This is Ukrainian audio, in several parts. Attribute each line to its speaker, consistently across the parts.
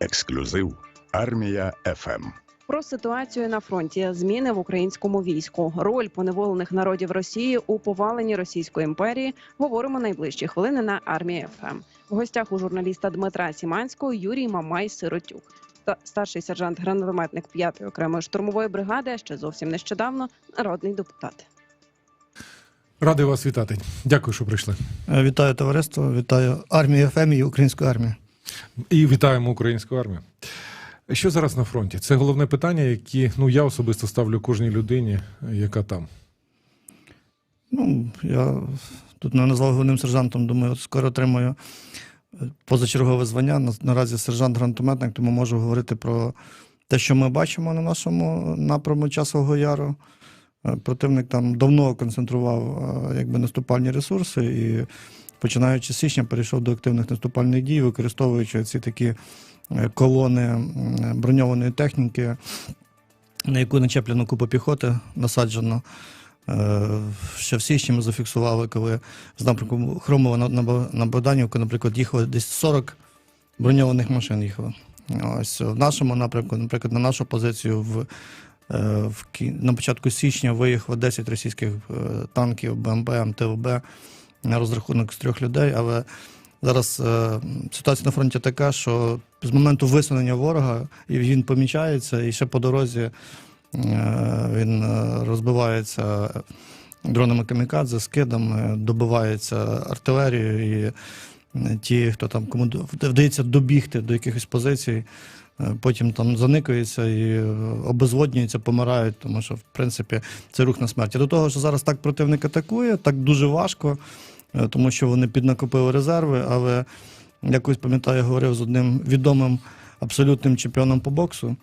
Speaker 1: Ексклюзив Армія Ем». ФМ.
Speaker 2: Про ситуацію на фронті, зміни в українському війську, роль поневолених народів Росії у поваленні Російської імперії. Говоримо найближчі хвилини на армії ФМ. В гостях у журналіста Дмитра Сіманського Юрій Мамай Сиротюк, та старший сержант гранатометник 5-ї окремої штурмової бригади. а Ще зовсім нещодавно народний депутат.
Speaker 3: Радий вас вітати. Дякую, що прийшли.
Speaker 4: Е, Вітаю товариство, вітаю армію ФМ і українську армію.
Speaker 3: І вітаємо українську армію. Що зараз на фронті? Це головне питання, яке ну я особисто ставлю кожній людині, яка там.
Speaker 4: Ну, я тут не назвав головним сержантом, думаю, скоро отримаю позачергове звання. Наразі сержант-гранатометник, тому можу говорити про те, що ми бачимо на нашому напрямку часового яру. Е, Противник там давно концентрував е, якби, наступальні ресурси і починаючи з січня перейшов до активних наступальних дій, використовуючи ці такі е, колони броньованої техніки, на яку начеплено купа піхоти насаджено. Е, Ще в січні ми зафіксували, коли з напрямку Хромова на, на, Бо- Богданівку, наприклад, їхало десь 40 броньованих машин їхало. Ось в нашому напрямку, наприклад, на нашу позицію в, е, в на початку січня виїхало 10 російських танків БМП, МТОБ на розрахунок з трьох людей. Але зараз е, ситуація на фронті така, що з моменту висунення ворога він помічається, і ще по дорозі е, він е, розбивається дронами камікадзе, скидами, добивається артилерією, і е, ті, хто там кому вдається добігти до якихось позицій, е, потім там заникаються і е, обезводнюються, помирають, тому що, в принципі, це рух на смерть. До того, що зараз так противник атакує, так дуже важко, е, тому що вони піднакопили резерви, але якось пам'ятаю, я говорив з одним відомим абсолютним чемпіоном по боксу.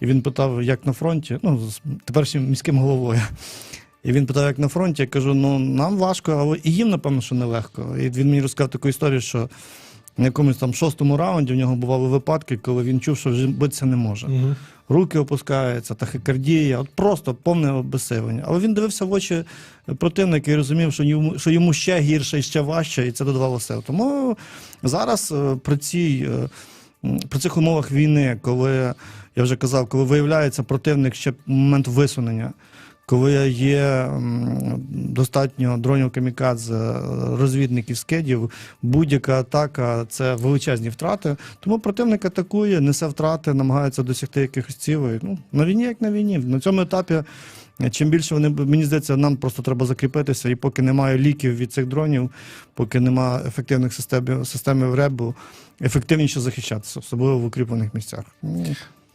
Speaker 4: І він питав, як на фронті, ну, з теперішнім міським головою. І він питав, як на фронті. Я кажу: ну нам важко, але і їм, напевно, що нелегко. І він мені розказав таку історію, що на якомусь там шостому раунді в нього бували випадки, коли він чув, що вже битися не може.
Speaker 3: Угу.
Speaker 4: Руки опускаються, тахикардія, от просто повне обесивлення. Але він дивився в очі противника і розумів, що йому, що йому ще гірше і ще важче, і це додавало сил. Тому зараз е, при цій. е, При цих умовах війни, коли я вже казав, коли виявляється противник ще момент висунення, коли є достатньо дронів камікадзе, розвідників, скидів, будь-яка атака це величезні втрати. Тому противник атакує, несе втрати, намагається досягти якихось цілей. Ну, на війні, як на війні. На цьому етапі, е, чим більше вони, мені здається, нам просто треба закріпитися, і поки немає ліків від цих дронів, поки немає ефективних систем, систем РЕБу, ефективніше захищатися, особливо в укріплених місцях.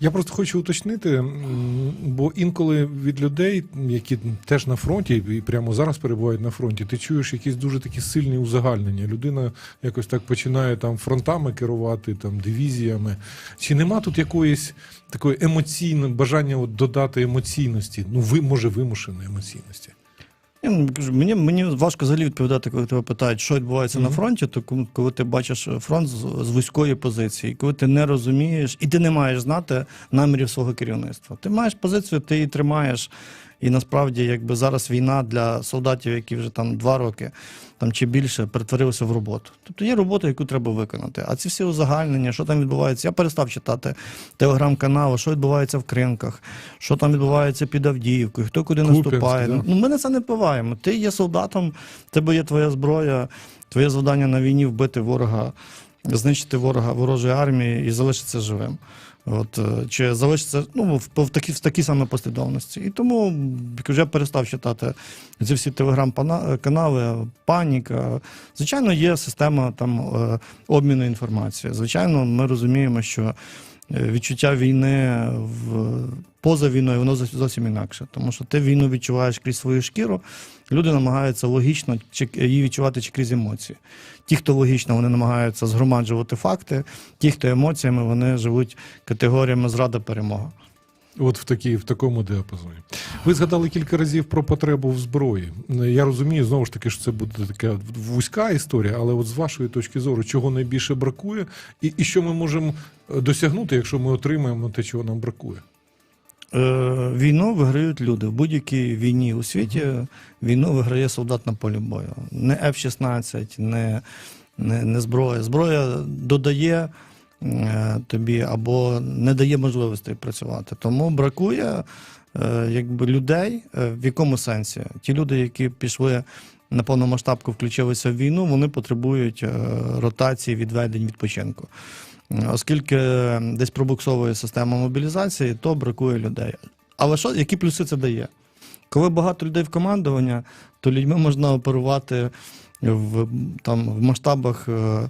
Speaker 3: Я просто хочу уточнити, бо інколи від людей, які теж на фронті і прямо зараз перебувають на фронті, ти чуєш якісь дуже такі сильні узагальнення. Людина якось так починає там фронтами керувати, там дивізіями. Чи нема тут якоїсь такої емоційної бажання от додати емоційності? Ну, ви може вимушеної емоційності.
Speaker 4: Ну, мені, мені важко взагалі відповідати, коли тебе питають, що відбувається на фронті, то коли ти бачиш фронт з, з вузької позиції, коли ти не розумієш і ти не маєш знати намірів свого керівництва. Ти маєш позицію, ти її тримаєш. І насправді, якби зараз війна для солдатів, які вже там два роки там чи більше перетворилася в роботу. Тобто є робота, яку треба виконати. А ці всі узагальнення, що там відбувається, я перестав читати телеграм-канали, що відбувається в кринках, що там відбувається під Авдіївкою, хто куди
Speaker 3: Куп'янськ,
Speaker 4: наступає.
Speaker 3: да.
Speaker 4: Ну, ми на це не впливаємо. Ти є солдатом, тебе є твоя зброя, твоє завдання на війні вбити ворога, знищити ворога ворожої армії і залишитися живим. От, е, чи залишиться ну, в, в, такій, в такій саме послідовності. І тому вже перестав читати ці всі телеграм-канали, паніка. Звичайно, є система там, е, обміну інформацією. Звичайно, ми розуміємо, що е, відчуття війни в, поза війною, воно зовсім- інакше. Тому що ти війну відчуваєш крізь свою шкіру, люди намагаються логічно її відчувати чи крізь емоції. Ті, хто логічно, вони намагаються згромаджувати факти, ті, хто емоціями, вони живуть категоріями зрада перемога.
Speaker 3: От в такій, в такому діапазоні. Ви згадали кілька разів про потребу в зброї. Я розумію, знову ж таки, що це буде така вузька історія, але от з вашої точки зору, чого найбільше бракує, і, і що ми можемо е, досягнути, якщо ми отримаємо те, чого нам бракує.
Speaker 4: Е, війну виграють люди. В будь-якій війні у світі війну виграє солдат на полі бою. Не F-16, не, не, не зброя. Зброя додає тобі або не дає можливості працювати. Тому бракує е, якби людей е, в якому сенсі? Ті люди, які пішли на повномасштабку, включилися в війну, вони потребують е, ротації, відведень, відпочинку. Е, Оскільки десь пробуксовує система мобілізації, то бракує людей. Але що, які плюси це дає? Коли багато людей в командування, то людьми можна оперувати в, там, в масштабах, е,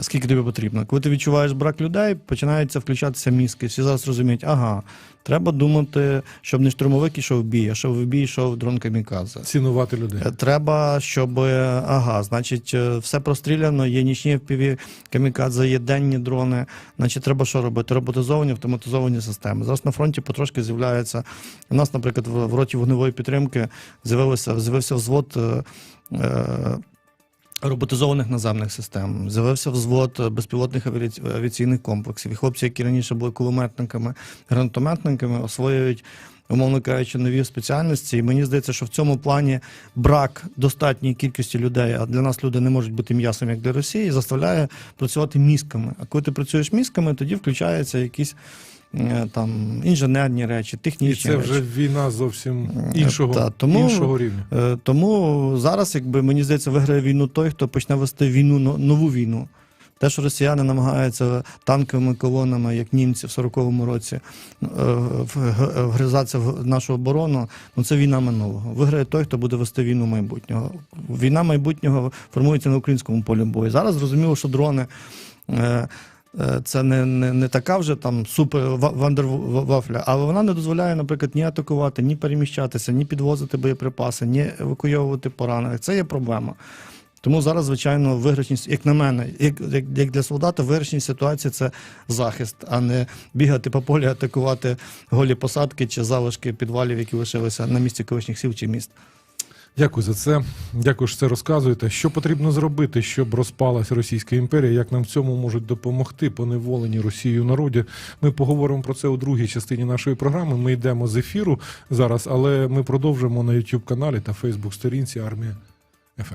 Speaker 4: скільки тобі потрібно. Коли ти відчуваєш брак людей, починаються включатися мізки. Всі зараз розуміють, ага, треба думати, щоб не штурмовик ішов в бій, а щоб в бій йшов дрон камікадзе.
Speaker 3: Цінувати людей.
Speaker 4: Е, Треба, щоб е, ага, значить, е, все простріляно, є нічні FPV, камікадзе, є денні дрони. Значить, треба що робити? Роботизовані, автоматизовані системи. Зараз на фронті потрошки з'являється. У нас, наприклад, в, роті вогневої підтримки з'явився, з'явився взвод. е, Роботизованих наземних систем з'явився взвод безпілотних авіаці- авіаційних комплексів. І хлопці, які раніше були кулеметниками, гранатометниками, освоюють умовно кажучи, нові спеціальності. І мені здається, що в цьому плані брак достатньої кількості людей, а для нас люди не можуть бути м'ясом, як для Росії, заставляє працювати мізками. А коли ти працюєш мізками, тоді включаються якісь там інженерні речі,
Speaker 3: І
Speaker 4: технічні
Speaker 3: це
Speaker 4: речі.
Speaker 3: вже війна зовсім
Speaker 4: Е,
Speaker 3: іншого,
Speaker 4: та, тому-
Speaker 3: іншого рівня.
Speaker 4: Е, Тому зараз, якби мені здається, виграє війну той, хто почне вести війну нову війну. Те, що росіяни намагаються танковими колонами, як німці в 40-му році, е, вгризатися в нашу оборону, ну це війна минулого. Виграє той, хто буде вести війну майбутнього. Війна майбутнього формується на українському полі бою. Зараз зрозуміло, що дрони. Е, Це не, не, не така вже там супер ва- вандервафля, але вона не дозволяє, наприклад, ні атакувати, ні переміщатися, ні підвозити боєприпаси, ні евакуйовувати поранених. Це є проблема. Тому зараз, звичайно, виграшність, як на мене, як, як для солдата, виграшність ситуації це захист, а не бігати по полі, атакувати голі посадки чи залишки підвалів, які лишилися на місці колишніх сіл чи міст.
Speaker 3: Дякую за це. Дякую, що це розказуєте. Що потрібно зробити, щоб розпалась Російська імперія? Як нам в цьому можуть допомогти поневолені Росією народі? Ми поговоримо про це у другій частині нашої програми. Ми йдемо з ефіру зараз, але ми продовжимо на youtube каналі та Facebook сторінці Армія ФМ.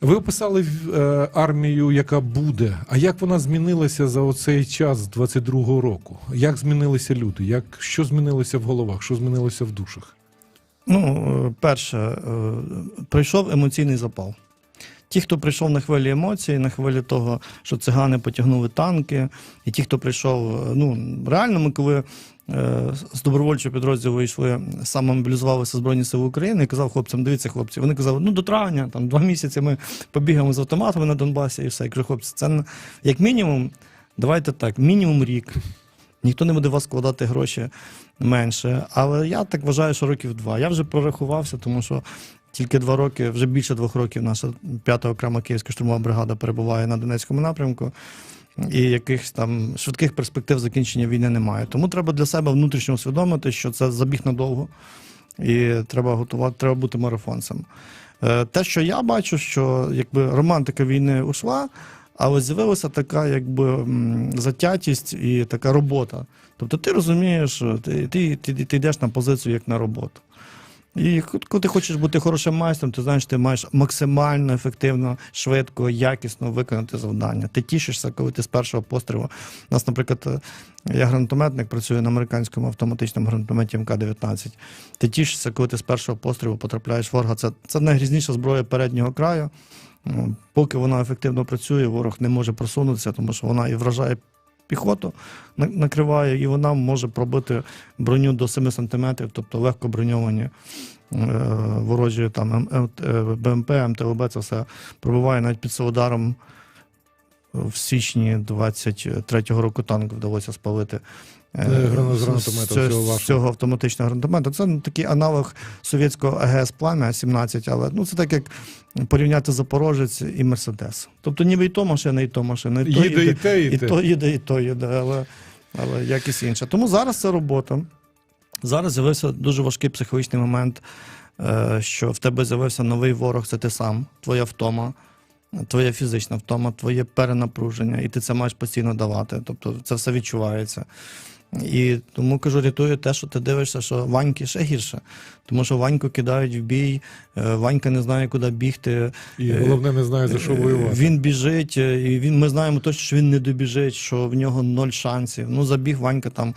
Speaker 3: Ви описали е, армію, яка буде. А як вона змінилася за оцей час з 22-го року? Як змінилися люди? Як що змінилося в головах? Що змінилося в душах?
Speaker 4: Ну, е, перше, е, прийшов емоційний запал. Ті, хто прийшов на хвилі емоцій, на хвилі того, що цигани потягнули танки, і ті, хто прийшов, е, ну реально, ми коли з добровольчого підрозділу йшли, самомобілізувалися Збройні Сили України, і казав хлопцям, дивіться, хлопці, вони казали, ну до травня, там два місяці ми побігаємо з автоматами на Донбасі і все. Я кажу, хлопці, це як мінімум, давайте так, мінімум рік. Ніхто не буде вас складати гроші менше. Але я так вважаю, що років два. Я вже прорахувався, тому що тільки два роки, вже більше двох років, наша п'ята окрема київська штурмова бригада перебуває на Донецькому напрямку. І якихось там швидких перспектив закінчення війни немає. Тому треба для себе внутрішньо усвідомити, що це забіг надовго, і треба готувати, треба бути марафонцем. Е, Те, що я бачу, що якби романтика війни ушла, але з'явилася така якби затятість і така робота. Тобто ти розумієш, що ти, ти, ти, ти йдеш на позицію як на роботу. І коли ти хочеш бути хорошим майстром, ти знаєш, ти маєш максимально ефективно, швидко, якісно виконати завдання. Ти тішишся, коли ти з першого пострілу. У нас, наприклад, е, я гранатометник, працюю на американському автоматичному гранатометі МК-19. Ти тішишся, коли ти з першого пострілу потрапляєш в ворога. Це, це найгрізніша зброя переднього краю. Ну, Поки вона ефективно працює, ворог не може просунутися, тому що вона і вражає піхоту, накриває, і вона може пробити броню до 7 см, тобто легко броньовані е, ворожі там е, БМП, МТЛБ, це все пробиває навіть під Солодаром. В січні 23-го року танк вдалося спалити. Е,
Speaker 3: Е, з
Speaker 4: з- цього- з цього автоматичного гранатомета. Це ну, такий аналог совєтського АГС пламя 17, але ну це так як порівняти Запорожець і Мерседес. Тобто ніби і то машина, і то машина. І то
Speaker 3: Їде і те, і
Speaker 4: і
Speaker 3: те.
Speaker 4: то їде, і то їде, але, але якісь інша. Тому зараз це робота. Зараз з'явився дуже важкий психологічний момент, е, що в тебе з'явився новий ворог, це ти сам, твоя втома, твоя фізична втома, твоє перенапруження, і ти це маєш постійно давати. Тобто це все відчувається. І тому кажу, рятує те, що ти дивишся, що Ваньки ще гірше. Тому що Ваньку кидають в бій, е, Ванька не знає, куди бігти.
Speaker 3: І головне не знає за що
Speaker 4: Е,
Speaker 3: воювати.
Speaker 4: Він біжить, е, і він, ми знаємо точно, що він не добіжить, що в нього ноль шансів. Ну, забіг Ванька там,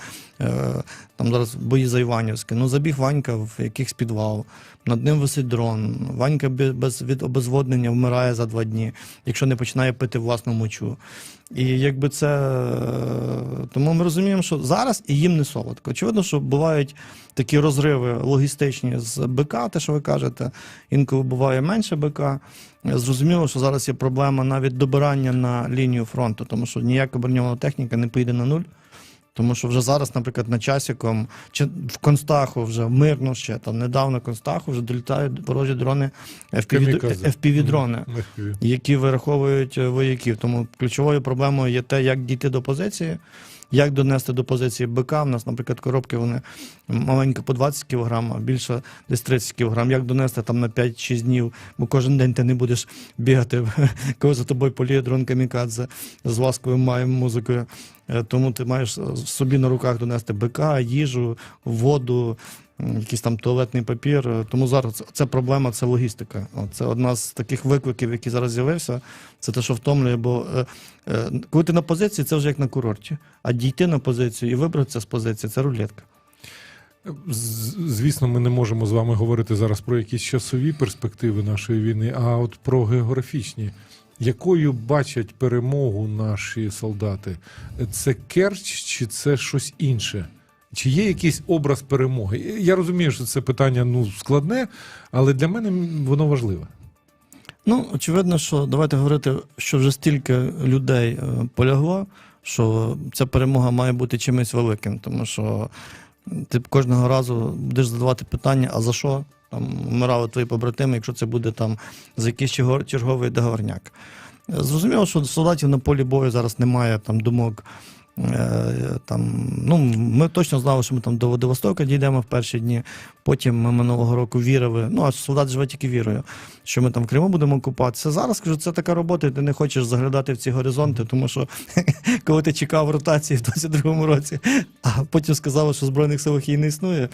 Speaker 4: там зараз бої за Іванівське. Ну, забіг Ванька в якийсь підвал. Над ним висить дрон. Ванька без від обезводнення вмирає за два дні, якщо не починає пити власну мочу. І якби це. е, Тому ми розуміємо, що зараз і їм не солодко. Очевидно, що бувають такі розриви логістичні з БК, те, що ви кажете, інколи буває менше БК. Зрозуміло, що зараз є проблема навіть добирання на лінію фронту, тому що ніяка броньована техніка не поїде на нуль. Тому що вже зараз, наприклад, на часіком чи в Констаху вже мирно ще там недавно Констаху вже долітають ворожі дрони. FPV-дрони які вираховують е, вояків. Тому ключовою проблемою є те, як дійти до позиції, як донести до позиції БК. У нас, наприклад, коробки вони маленькі по 20 кг, а більше десь 30 кг. Як донести там на 5-6 днів, бо кожен день ти не будеш бігати, коли за тобою поліє дрон камікадзе з ласковим маєм музикою. Е, Тому ти маєш е, собі на руках донести БК, їжу, воду, якийсь там туалетний папір. Тому зараз це проблема, це логістика. Це одна з таких викликів, які зараз з'явився. Це те, що втомлює, бо е, е, коли ти на позиції, це вже як на курорті. А дійти на позицію і вибратися з позиції це рулетка.
Speaker 3: Звісно, ми не можемо з вами говорити зараз про якісь часові перспективи нашої війни, а от про географічні. Якою бачать перемогу наші солдати? Це Керч чи це щось інше? Чи є якийсь образ перемоги? Я розумію, що це питання ну, складне, але для мене воно важливе.
Speaker 4: Ну, очевидно, що давайте говорити, що вже стільки людей е, полягло, що ця перемога має бути чимось великим, тому що ти кожного разу будеш задавати питання, а за що там вмирали твої побратими, якщо це буде там за якийсь черговий договорняк. Е, Зрозуміло, що солдатів на полі бою зараз немає там думок. Е, Там, ну, ми точно знали, що ми там до Владивостока дійдемо в перші дні. Потім ми минулого року вірили. Ну, а солдат живе тільки вірою, що ми там в Криму будемо окупатися. Зараз кажу, це така робота, і ти не хочеш заглядати в ці горизонти, тому що коли ти чекав ротації в 22-му році, а потім сказали, що в Збройних силах її не існує,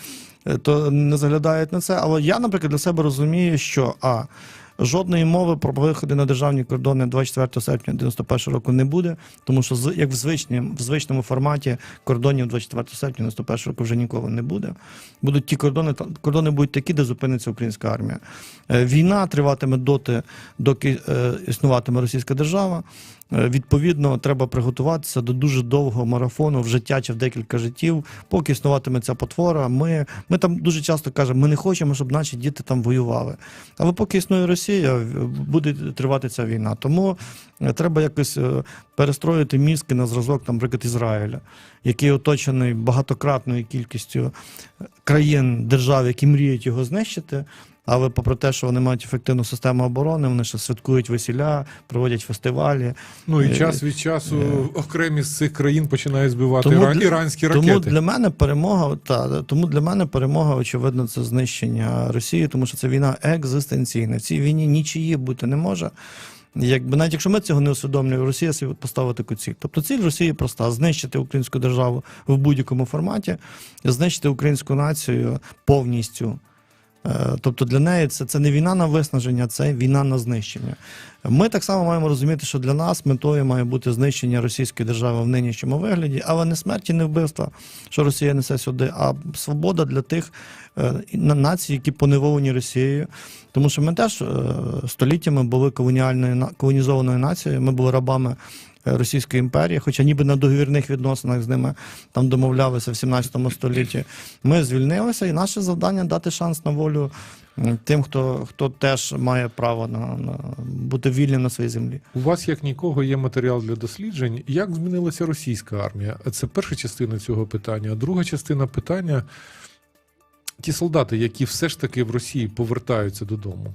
Speaker 4: е, то не заглядають на це. Але я, наприклад, для себе розумію, що а. Жодної мови про виходи на державні кордони 24 серпня 91 року не буде, тому що як в звичному, в звичному форматі кордонів 24 серпня 91 року вже ніколи не буде. Будуть ті кордони, кордони будуть такі, де зупиниться українська армія. Е, Війна триватиме доти, доки е, існуватиме російська держава. Е, Відповідно, треба приготуватися до дуже довгого марафону в життя чи в декілька життів, поки існуватиме ця потвора. Ми, ми там дуже часто кажемо, ми не хочемо, щоб наші діти там воювали. Але поки існує Росія, буде тривати ця війна. Тому е, треба якось е, перестроїти мізки на зразок, там, наприклад, Ізраїля, який оточений багатократною кількістю країн, держав, які мріють його знищити. Але попри те, що вони мають ефективну систему оборони, вони ще святкують весілля, проводять фестивалі.
Speaker 3: Ну і
Speaker 4: Е,
Speaker 3: час від часу окремі з цих країн починають збивати
Speaker 4: Тому
Speaker 3: іранські ракети.
Speaker 4: Тому для мене перемога, та тому для мене перемога, очевидно, це знищення Росії, тому що це війна екзистенційна. В цій війні нічиї бути не може. Якби навіть якщо ми цього не усвідомлюємо, Росія собі поставить таку ціль. Тобто ціль Росії проста: знищити українську державу в будь-якому форматі, знищити українську націю повністю. Е, Тобто для неї це, це не війна на виснаження, це війна на знищення. Ми так само маємо розуміти, що для нас метою має бути знищення російської держави в нинішньому вигляді, але не смерті, не вбивства, що Росія несе сюди, а свобода для тих е, націй, які поневолені Росією. Тому що ми теж е, століттями були колоніальною колонізованою нацією, ми були рабами. Російської імперії, хоча ніби на договірних відносинах з ними там домовлялися в 17 столітті. Ми звільнилися, і наше завдання дати шанс на волю тим, хто, хто теж має право на, на бути вільним на своїй землі.
Speaker 3: У вас як нікого є матеріал для досліджень. Як змінилася російська армія? Це перша частина цього питання. А друга частина питання: ті солдати, які все ж таки в Росії повертаються додому,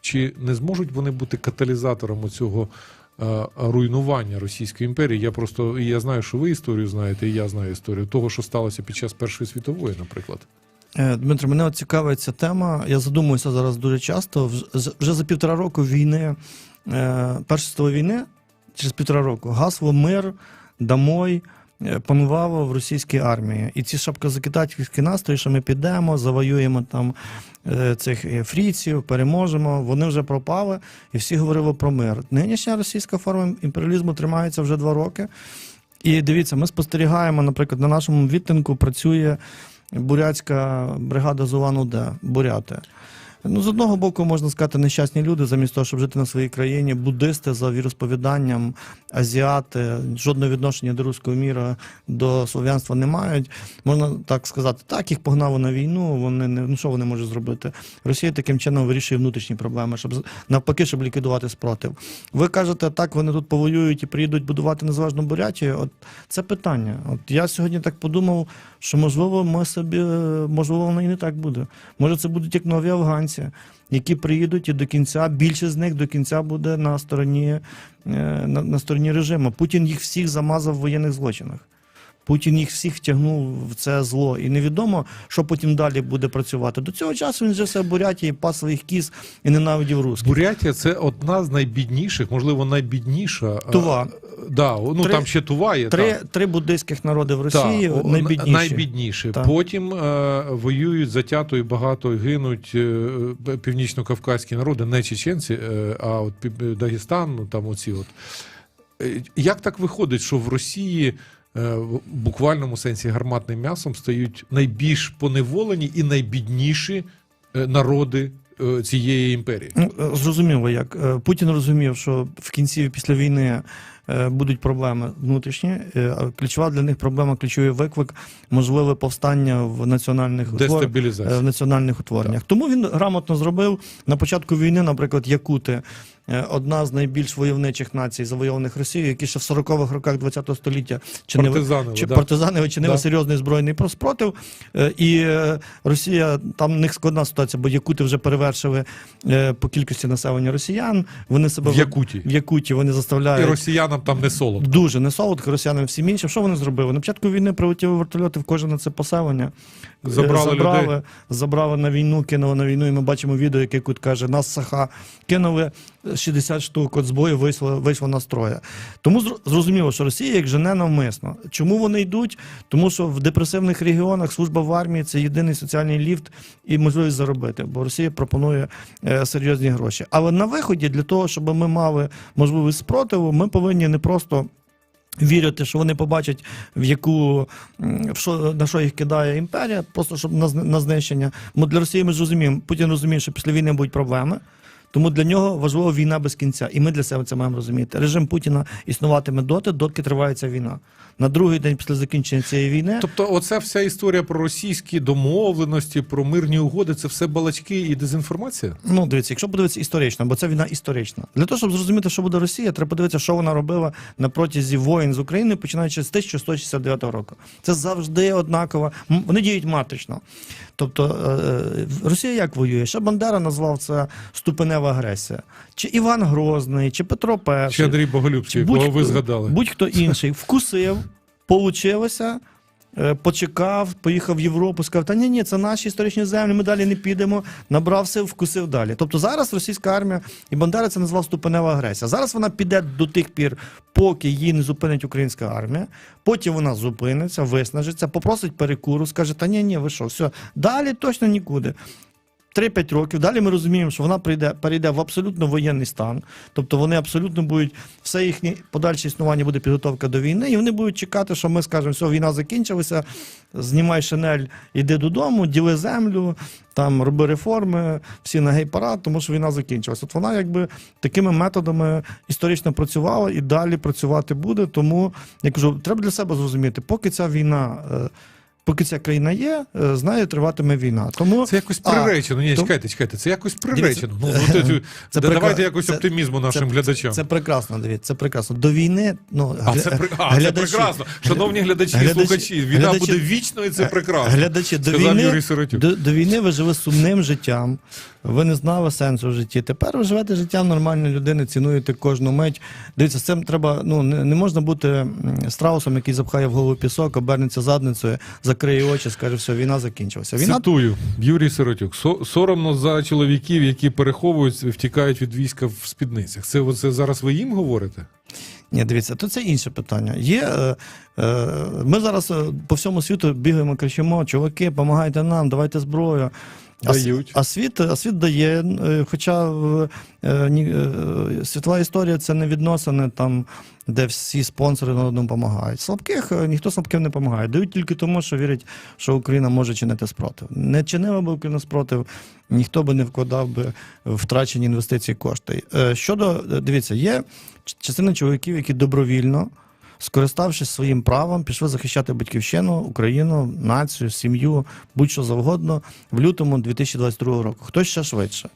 Speaker 3: чи не зможуть вони бути каталізатором цього руйнування Російської імперії? Я просто я знаю, що ви історію знаєте, і я знаю історію того, що сталося під час Першої світової, наприклад.
Speaker 4: Е, Дмитро, мене цікавить ця тема. Я задумуюся зараз дуже часто. Вже за півтора року війни, е, Першої світової війни, через півтора року, гасло мир, домой. Е, панувало в російській армії. І ці шапкозакидательські настрої, що ми підемо, завоюємо там е, цих е, фрійців, переможемо, вони вже пропали, і всі говорили про мир. Нинішня російська форма імперіалізму тримається вже два роки. І дивіться, ми спостерігаємо, наприклад, на нашому відтинку працює бурятська бригада Зулан-Удэ, буряти. Ну, з одного боку, можна сказати, нещасні люди, замість того, щоб жити на своїй країні, буддисти за віросповіданням, азіати, жодного відношення до руського міра, до слов'янства не мають. Можна так сказати, так, їх погнали на війну, вони не ну що вони можуть зробити? Росія таким чином вирішує внутрішні проблеми, щоб навпаки, щоб ліквідувати спротив. Ви кажете, так, вони тут повоюють і приїдуть будувати незалежну Бурятію. От це питання. От я сьогодні так подумав, що можливо, ми собі, е, можливо, воно і не так буде. Може, це будуть як нові афганці, які приїдуть і до кінця, більшість з них до кінця буде на стороні, е, на, на стороні режиму. Путін їх всіх замазав в воєнних злочинах. Путін їх всіх втягнув в це зло. І невідомо, що потім далі буде працювати. До цього часу він же все Бурятії, пас своїх кіз і ненавидів русських.
Speaker 3: Бурятія це одна з найбідніших, можливо, найбідніша.
Speaker 4: Тува.
Speaker 3: Да, ну
Speaker 4: Три-
Speaker 3: там ще Тува є.
Speaker 4: Три,
Speaker 3: так.
Speaker 4: три буддийських народи в Росії
Speaker 3: о,
Speaker 4: найбідніші.
Speaker 3: найбідніші.
Speaker 4: Так.
Speaker 3: Потім е, воюють затято і багато гинуть е, північно-кавказькі народи, не чеченці, е, а от Дагестан, ну там оці от. Е, Як так виходить, що в Росії е, в буквальному сенсі гарматним м'ясом стають найбільш поневолені і найбідніші е, народи е, цієї імперії?
Speaker 4: Ну, е, Зрозуміло, як Е, Путін розумів, що в кінці після війни е, будуть проблеми внутрішні. е, Ключова для них проблема, ключовий виклик, можливе повстання в національних утвор- е, в національних утвореннях. Тому він грамотно зробив на початку війни, наприклад, Якути. е, Одна з найбільш войовничих націй, завойованих Росією, які ще в 40-х роках ХХ століття чинили,
Speaker 3: Партизани,
Speaker 4: чи
Speaker 3: да.
Speaker 4: партизани чинили
Speaker 3: Да.
Speaker 4: серйозний збройний спротив. Е, І е, Росія там в них складна ситуація, бо Якути вже перевершили е, по кількості населення росіян. Вони себе
Speaker 3: в Якуті.
Speaker 4: в Якуті вони
Speaker 3: І
Speaker 4: заставляють.
Speaker 3: росіянам там не солодко.
Speaker 4: Дуже не солодко, росіянам всім іншим. Що вони зробили? На початку війни прилетіли вертольоти в кожне це поселення. Е,
Speaker 3: Забрали
Speaker 4: забрали,
Speaker 3: людей.
Speaker 4: забрали на війну, кинули на війну, і ми бачимо відео, яке Кут каже, нас саха кинули 60 штук збою, вийшло, вийшло на строя. Тому зр- зрозуміло, що Росія як жене навмисно. Чому вони йдуть? Тому що в депресивних регіонах служба в армії це єдиний соціальний ліфт і можливість заробити, бо Росія пропонує е, серйозні гроші. Але на виході, для того, щоб ми мали можливість спротиву, ми повинні не просто. Вірити, що вони побачать, в яку в що на що їх кидає імперія, просто щоб на, на знищення. Бо для Росії ми ж розуміємо, Путін розуміє, що після війни будуть проблеми. Тому для нього важлива війна без кінця. І ми для себе це маємо розуміти. Режим Путіна існуватиме доти, доки триває ця війна. На другий день після закінчення цієї війни
Speaker 3: Тобто, оця вся історія про російські домовленості, про мирні угоди це все балачки і дезінформація?
Speaker 4: Ну, дивіться, якщо подивитися історично, бо це війна історична. Для того, щоб зрозуміти, що буде Росія, треба подивитися, що вона робила на протязі воїн з України, починаючи з 1169 року. Це завжди однаково. Вони діють матрично. Тобто е, е, Росія як воює? Ще Бандера назвав це ступенева агресія. Чи Іван Грозний, чи Петро І.
Speaker 3: Чи Андрій Боголюбський,
Speaker 4: Будь-
Speaker 3: кого ви згадали?
Speaker 4: Будь-хто інший вкусив, получилося. е, Почекав, поїхав в Європу, сказав, та ні, ні, це наші історичні землі, ми далі не підемо. Набрався, вкусив далі. Тобто зараз російська армія і Бандера це назвав ступенева агресія. Зараз вона піде до тих пір, поки її не зупинить українська армія. Потім вона зупиниться, виснажиться, попросить перекуру, скаже, та ні, ні, ви що, все, далі точно нікуди. 3-5 років. Далі ми розуміємо, що вона прийде, перейде в абсолютно воєнний стан. Тобто вони абсолютно будуть, все їхнє подальше існування буде підготовка до війни, і вони будуть чекати, що ми скажемо, все, війна закінчилася, знімай шинель, іди додому, діли землю, там роби реформи, всі на гей-парад, тому що війна закінчилася. От вона якби такими методами історично працювала і далі працювати буде. Тому я кажу, треба для себе зрозуміти, поки ця війна. Поки ця країна є, е, з нею триватиме війна. Тому
Speaker 3: Це якось
Speaker 4: А,
Speaker 3: приречено. Ні,
Speaker 4: то-
Speaker 3: чекайте, чекайте, це якось приречено. Ну, от, от,
Speaker 4: це
Speaker 3: да-
Speaker 4: прикра-
Speaker 3: давайте якось
Speaker 4: це-
Speaker 3: оптимізму нашим глядачам.
Speaker 4: Це прекрасно, дивіться, це прекрасно. До війни, ну
Speaker 3: а,
Speaker 4: гля-
Speaker 3: це, а, це прекрасно. Шановні глядачі і
Speaker 4: глядачі-
Speaker 3: слухачі, війна
Speaker 4: глядачі-
Speaker 3: буде вічною, і це прекрасно.
Speaker 4: глядачі до війни, до, до війни ви жили сумним життям, ви не знали сенсу в житті. Тепер ви живете життям нормальної людини, цінуєте кожну мить. Дивіться, з цим треба, ну не, не можна бути страусом, який запхає в голову пісок, обернеться задницею, закриє очі, скаже, все, війна закінчилася. Війна
Speaker 3: Цитую Юрій Сиротюк. Соромно за чоловіків, які переховують, втікають від війська в спідницях. Це, це зараз ви їм говорите?
Speaker 4: Ні, дивіться, то це інше питання. Є, е, е, ми зараз е, по всьому світу бігаємо, кричимо, чуваки, допомагайте нам, давайте зброю. А,
Speaker 3: Дають.
Speaker 4: а світ, а світ дає, е, хоча е, е, світова історія це не відносини там, де всі спонсори на одному допомагають. Слабких ніхто слабким не допомагає. Дають тільки тому, що вірять, що Україна може чинити спротив. Не чинила би Україна спротив, ніхто би не вкладав би втрачені інвестиції кошти. Е, Щодо дивіться, є частина чоловіків, які добровільно. Скориставшись своїм правом, пішли захищати батьківщину, Україну, націю, сім'ю, будь-що завгодно в лютому 2022 року. Хтось ще швидше.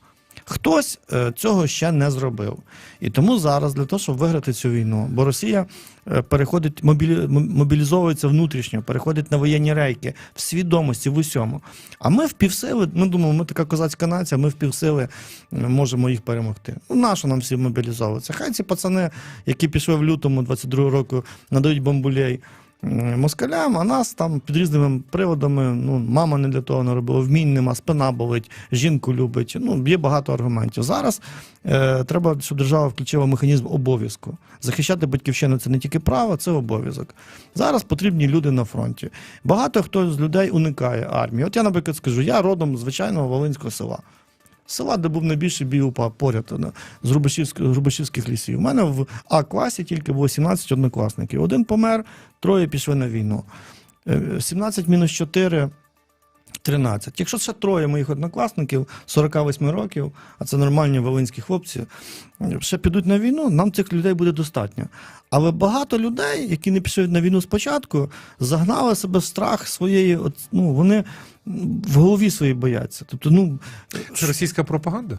Speaker 4: Хтось е, цього ще не зробив. І тому зараз, для того, щоб виграти цю війну, бо Росія е, переходить, мобілі, мобілізовується внутрішньо, переходить на воєнні рейки в свідомості, в усьому. А ми в півсили, ми думаємо, ми така козацька нація, ми в півсили можемо їх перемогти. Ну, нащо нам всі мобілізовуватися? Хай ці пацани, які пішли в лютому 22 року, надають бомбулей москалям, а нас там під різними приводами. Ну, мама не для того не робила, вмінь нема, спина болить, жінку любить. Ну, є багато аргументів. Зараз е, треба, щоб держава включила механізм обов'язку. Захищати батьківщину це не тільки право, це обов'язок. Зараз потрібні люди на фронті. Багато хто з людей уникає армії. От я, наприклад, скажу, я родом звичайного Волинського села. Села, де був найбільший біопа поряд на- з Рубашівських, Рубашівських лісів. У мене в А-класі тільки було 17 однокласників. Один помер, троє пішли на війну. Е, 17 мінус 4 13. Якщо ще троє моїх однокласників 48 років, а це нормальні волинські хлопці, е, ще підуть на війну, нам цих людей буде достатньо. Але багато людей, які не пішли на війну спочатку, загнали себе в страх своєї, ну, вони в голові своїй бояться. Тобто, ну,
Speaker 3: Це російська пропаганда?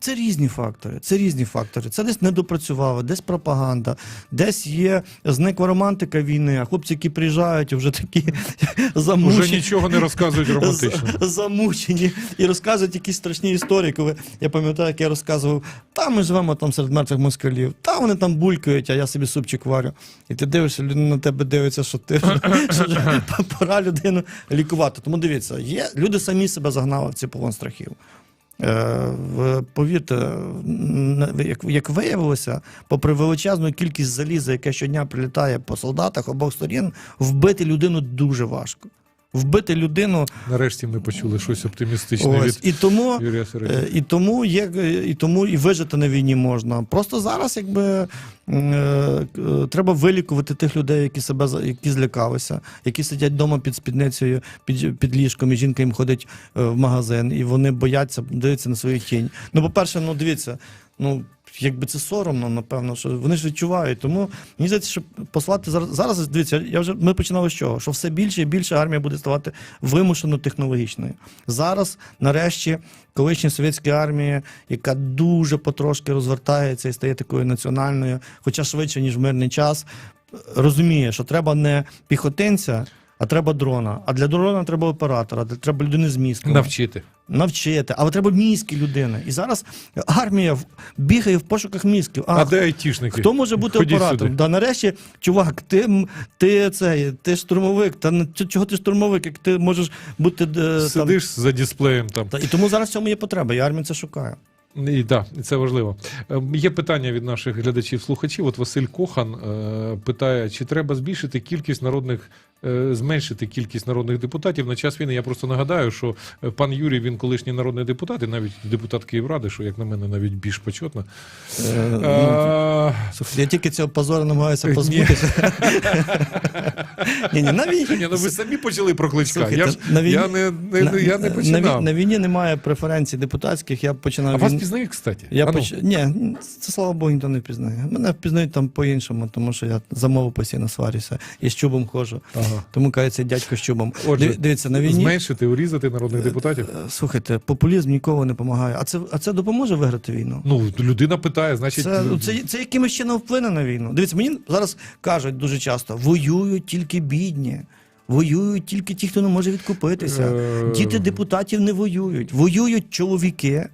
Speaker 4: Це різні фактори. Це різні фактори. Це десь недопрацювало, десь пропаганда, десь є зникла романтика війни, а хлопці, які приїжджають, вже такі
Speaker 3: Уже
Speaker 4: замучені.
Speaker 3: нічого не розказують романтично.
Speaker 4: Замучені і розказують якісь страшні історії, коли я пам'ятаю, як я розказував, та ми живемо там серед мертвих москалів, та вони там булькають, а я собі супчик варю. І ти дивишся, людина на тебе дивиться, що ти пора людину лікувати. Тому дивіться, є люди самі себе загнали в цей полон страхів. Е, Повірте, як виявилося, попри величезну кількість заліза, яке щодня прилітає по солдатах обох сторін, вбити людину дуже важко. Вбити людину
Speaker 3: Нарешті ми почули щось оптимістичне
Speaker 4: ось,
Speaker 3: від
Speaker 4: і тому.
Speaker 3: Юрія
Speaker 4: Е, І тому є і тому і вижити на війні можна. Просто зараз, якби е, е, треба вилікувати тих людей, які себе які злякалися, які сидять вдома під спідницею, під, під ліжком, і жінка їм ходить е, в магазин, і вони бояться дивитися на свою тінь. Ну, по-перше, ну дивіться, ну. Якби це соромно, напевно, що вони ж відчувають. Тому мені здається, що послати зараз зараз. Дивіться, я вже ми починали з чого? Що все більше і більше армія буде ставати вимушено технологічною. Зараз, нарешті, колишня совєтська армія, яка дуже потрошки розвертається і стає такою національною, хоча швидше, ніж в мирний час, розуміє, що треба не піхотинця, а треба дрона. А для дрона треба оператора, треба людини з мізком.
Speaker 3: Навчити.
Speaker 4: Навчити, але треба мізки людини. І зараз армія бігає в пошуках мізків.
Speaker 3: А, де айтішники?
Speaker 4: Хто може бути
Speaker 3: Ходіть
Speaker 4: оператором?
Speaker 3: сюди.
Speaker 4: Да, нарешті, чувак, ти, ти, це, ти штурмовик. Та чого ти штурмовик, як ти можеш бути. е, Там,
Speaker 3: Сидиш за дисплеєм там.
Speaker 4: та, і тому зараз в цьому є потреба, і армія це шукає.
Speaker 3: І да, це важливо. Е, Є питання від наших глядачів-слухачів. От Василь Кохан е, питає, чи треба збільшити кількість народних, зменшити кількість народних депутатів на час війни. Я просто нагадаю, що е, пан Юрій він колишній народний депутат, і навіть депутат Київради, що як на мене навіть більш почетно.
Speaker 4: Е,
Speaker 3: Е,
Speaker 4: я тільки цього позору намагаюся позбутися. Ні, ні, на війні.
Speaker 3: Ну ви самі почали про кличка. Я, ж,
Speaker 4: на війні-
Speaker 3: я не, не,
Speaker 4: на,
Speaker 3: я не починав.
Speaker 4: вій- на війні немає преференцій депутатських, я починав
Speaker 3: а вас пізнають, кстати?
Speaker 4: Я
Speaker 3: А ну.
Speaker 4: поч... Ні, це слава Богу, ніхто не впізнає. Мене впізнають там по-іншому, тому що я за мову постійно сварюся і з чубом ходжу.
Speaker 3: Ага.
Speaker 4: Тому кажуть, цей дядько з чубом.
Speaker 3: Отже,
Speaker 4: Дивіться, на війні.
Speaker 3: Зменшити, урізати народних депутатів.
Speaker 4: Е, Слухайте, популізм нікого не допомагає. А це, а це допоможе виграти війну?
Speaker 3: Ну, людина питає, значить.
Speaker 4: Це, це, це якимось чином вплине на війну. Дивіться, мені зараз кажуть дуже часто: воюють тільки бідні, воюють тільки ті, хто не може відкупитися.
Speaker 3: Е,
Speaker 4: Діти депутатів не воюють. Воюють чоловіки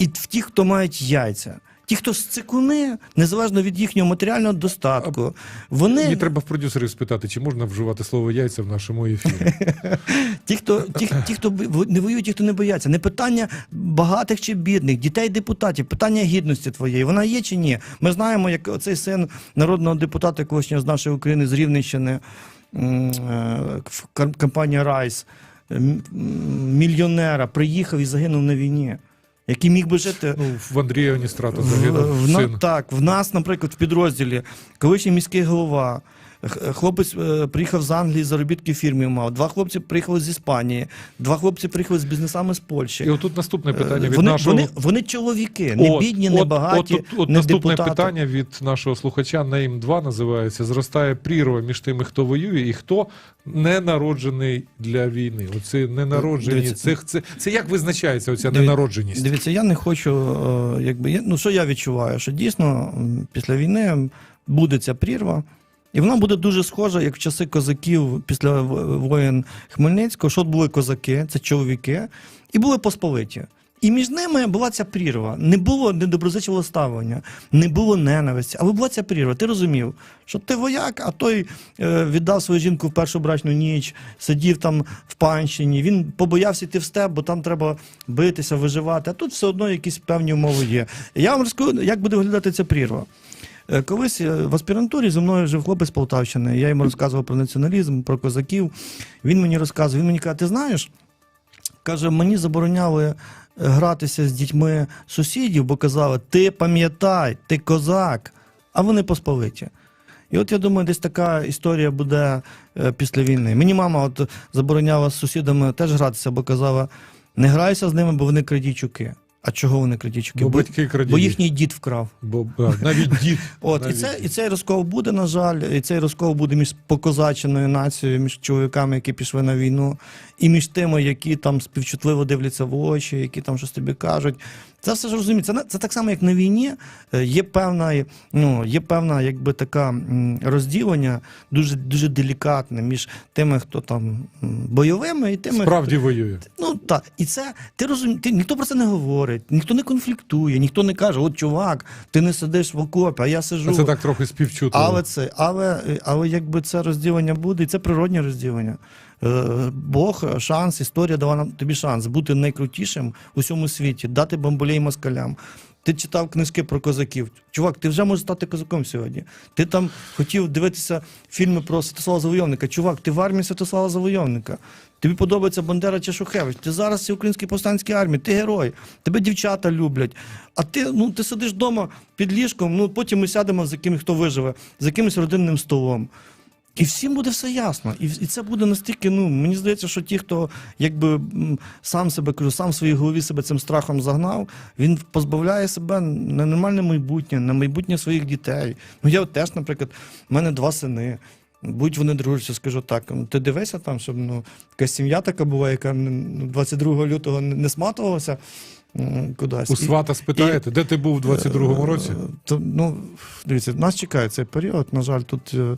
Speaker 4: і в ті, хто мають яйця. Ті, хто сцикуни, незалежно від їхнього матеріального достатку, вони
Speaker 3: Мені треба в продюсерів спитати, чи можна вживати слово яйця в нашому ефірі.
Speaker 4: Ті, хто, ті, ті, хто не воюють, ті, хто не бояться. Не питання багатих чи бідних, дітей депутатів, питання гідності твоєї. Вона є чи ні? Ми знаємо, як оцей син народного депутата колишнього з нашої України з Рівненщини, е, компанія Райс, мільйонера, приїхав і загинув на війні. Який міг би жити
Speaker 3: Ну, в Андрія Оністрата
Speaker 4: в,
Speaker 3: загинув
Speaker 4: в,
Speaker 3: син.
Speaker 4: так, в нас, наприклад, в підрозділі колишній міський голова. Х- Хлопець е, приїхав з Англії, заробітки фірмі мав. Два хлопці приїхали з Іспанії, два хлопці приїхали з бізнесами з Польщі.
Speaker 3: І отут наступне питання від
Speaker 4: Е, вони,
Speaker 3: нашого.
Speaker 4: вони, вони чоловіки, не
Speaker 3: От,
Speaker 4: бідні, не
Speaker 3: от,
Speaker 4: багаті,
Speaker 3: От, от, от
Speaker 4: не
Speaker 3: наступне
Speaker 4: депутати.
Speaker 3: питання від нашого слухача Нейм 2 називається: зростає прірва між тими, хто воює, і хто не народжений для війни. Оце ненароджені.
Speaker 4: Дивіться.
Speaker 3: Це, це, це як визначається оця
Speaker 4: Диві-
Speaker 3: ненародженість?
Speaker 4: Дивіться, я не хочу, е, якби ну що я відчуваю, що дійсно після війни буде ця прірва. І вона буде дуже схожа, як в часи козаків після воєн Хмельницького, що були козаки, це чоловіки, і були посполиті. І між ними була ця прірва. Не було недоброзичливого ставлення, не було ненависті, але була ця прірва. Ти розумів, що ти вояк, а той е, віддав свою жінку в першу брачну ніч, сидів там в панщині. Він побоявся йти в степ, бо там треба битися, виживати. А тут все одно якісь певні умови є. Я вам розкажу, як буде виглядати ця прірва. Е, Колись е, в аспірантурі зі мною жив хлопець з Полтавщини. Я йому розказував про націоналізм, про козаків. Він мені розказував, він мені каже, ти знаєш, каже, мені забороняли е, гратися з дітьми сусідів, бо казали, ти пам'ятай, ти козак, а вони посполиті. І от я думаю, десь така історія буде після війни. Мені мама от забороняла з сусідами теж гратися, бо казала, не грайся з ними, бо вони крадійчуки. А чого вони крадіжки?
Speaker 3: Бо
Speaker 4: Бо,
Speaker 3: батьки крадіжки.
Speaker 4: бо їхній дід вкрав.
Speaker 3: Бо а, навіть дід.
Speaker 4: От, і, це, і цей розкол буде, на жаль, і цей розкол буде між покозаченою нацією, між чоловіками, які пішли на війну, і між тими, які там співчутливо дивляться в очі, які там щось тобі кажуть. Це все ж розуміється. Це, це так само, як на війні. е, Є певна, ну, є певна, якби така розділення, дуже, дуже делікатне між тими, хто там бойовими, і тими,
Speaker 3: Справді воює.
Speaker 4: Ну так, і це ти розумієш, ти ніхто про це не говорить, ніхто не конфліктує, ніхто не каже: от чувак, ти не сидиш в окопі, а я сиджу.
Speaker 3: Це так трохи співчутливо.
Speaker 4: Але це, але, але якби це розділення буде, і це природнє розділення. Е, Бог, шанс, історія дала нам тобі шанс бути найкрутішим у всьому світі, дати бомболей москалям. Ти читав книжки про козаків. Чувак, ти вже можеш стати козаком сьогодні. Ти там хотів дивитися фільми про Святослава Завойовника. Чувак, ти в армії Святослава Завойовника. Тобі подобається Бандера чи Шухевич. Ти зараз в українській повстанській армії, ти герой. Тебе дівчата люблять. А ти, ну, ти сидиш вдома під ліжком, ну потім ми сядемо за кимось, хто виживе, за якимось родинним столом. І всім буде все ясно. І, і це буде настільки, ну, мені здається, що ті, хто якби сам себе кажу, сам в своїй голові себе цим страхом загнав, він позбавляє себе на нормальне майбутнє, на майбутнє своїх дітей. Ну я от теж, наприклад, в мене два сини. Будь вони дружаться, скажу так. ну, Ти дивися там, щоб ну, якась сім'я така була, яка ну, 22 лютого не, сматувалася кудись.
Speaker 3: У свата спитаєте, де ти був у 22-му році?
Speaker 4: Е, То, ну, дивіться, нас чекає цей період. На жаль, тут е,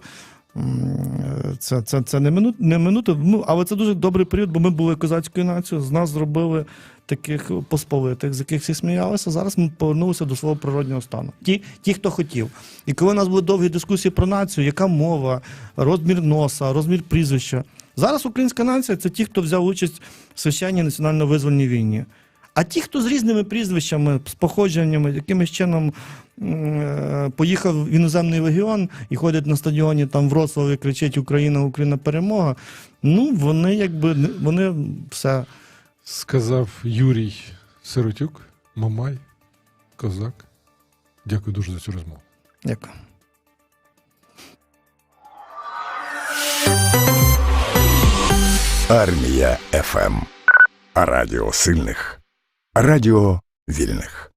Speaker 4: це, це, це не, минут, не минута, ну, але це дуже добрий період, бо ми були козацькою нацією, з нас зробили таких посполитих, з яких всі сміялися. Зараз ми повернулися до свого природнього стану. Ті, ті, хто хотів. І коли у нас були довгі дискусії про націю, яка мова, розмір носа, розмір прізвища. Зараз українська нація це ті, хто взяв участь в священній національно-визвольній війні. А ті, хто з різними прізвищами, з походженнями, якимось чином е, поїхав в іноземний легіон і ходять на стадіоні там в Вроцлаві, кричать Україна, Україна перемога. Ну, вони якби вони все.
Speaker 3: Сказав Юрій Сиротюк, Мамай, Козак. Дякую дуже за цю розмову.
Speaker 4: Дякую.
Speaker 1: Армія ФМ. Радіо сильних. Радіо вільних.